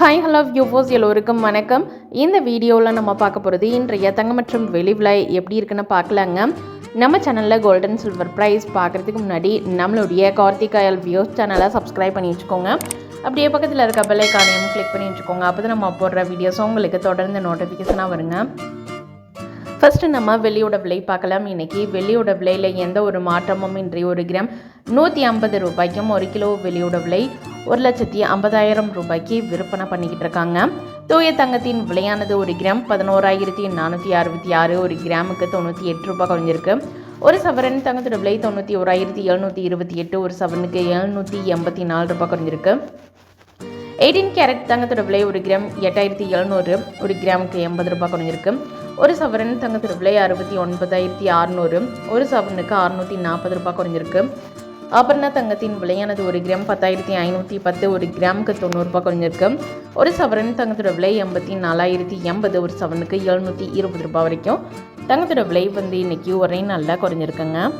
Hi hello viewers எல்லோருக்கும் வணக்கம். இந்த வீடியோவில் நம்ம பார்க்க போகிறது இன்றைய தங்கம் மற்றும் வெளி விலை எப்படி இருக்குன்னு பார்க்கலாங்க. நம்ம சேனலில் கோல்டன் சில்வர் ப்ரைஸ் பார்க்குறதுக்கு முன்னாடி நம்மளுடைய கார்த்திகாயல் வியூஸ் சேனலை சப்ஸ்கிரைப் பண்ணி வச்சுக்கோங்க. அப்படியே பக்கத்தில் இருக்க பெல்லைக்கானையும் கிளிக் பண்ணி வச்சுக்கோங்க. அப்போ தான் நம்ம போடுற வீடியோஸ் உங்களுக்கு தொடர்ந்து நோட்டிஃபிகேஷனாக வருங்க. ஃபஸ்ட்டு நம்ம வெள்ளியோட விலை பார்க்கலாம். இன்னைக்கு வெள்ளியோட விலையில் எந்த ஒரு மாற்றமும் இன்றி ஒரு கிராம் நூற்றி ஐம்பது ரூபாய்க்கும் ஒரு கிலோ வெள்ளியோட விலை ஒரு லட்சத்தி ஐம்பதாயிரம் ரூபாய்க்கு விற்பனை பண்ணிக்கிட்டு இருக்காங்க. தூய தங்கத்தின் விலையானது ஒரு கிராம் பதினோராயிரத்தி நானூற்றி அறுபத்தி ஆறு ஒரு கிராமுக்கு தொண்ணூற்றி எட்டு ரூபாய் குறைஞ்சிருக்கு. ஒரு சவரன் தங்கத்தோட விலை தொண்ணூற்றி ஓராயிரத்தி எழுநூற்றி இருபத்தி எட்டு ஒரு சவரனுக்கு எழுநூற்றி எண்பத்தி நாலு ரூபாய் குறைஞ்சிருக்கு. எயிட்டீன் கேரட் தங்கத்தோட விலை ஒரு கிராம் எட்டாயிரத்தி எழுநூறு ஒரு கிராமுக்கு எண்பது ரூபாய் குறைஞ்சிருக்கு. ஒரு சவரன் தங்கத்தோட விலை அறுபத்தி ஒன்பதாயிரத்தி அறுநூறு ஒரு சவரனுக்கு அறுநூற்றி நாற்பது ரூபாய் குறைஞ்சிருக்கு. ஆபரண தங்கத்தின் விலையானது ஒரு கிராம் பத்தாயிரத்தி ஐநூற்றி பத்து ஒரு கிராமுக்கு தொண்ணூறுரூபா குறைஞ்சிருக்கு. ஒரு சவரன் தங்கத்தோட விலை எண்பத்தி நாலாயிரத்தி எண்பது ஒரு சவரனுக்கு எழுநூற்றி இருபது ரூபாய் வரைக்கும். தங்கத்தோட விலை வந்து இன்னைக்கு ஒரே நாளில் குறைஞ்சிருக்குங்க.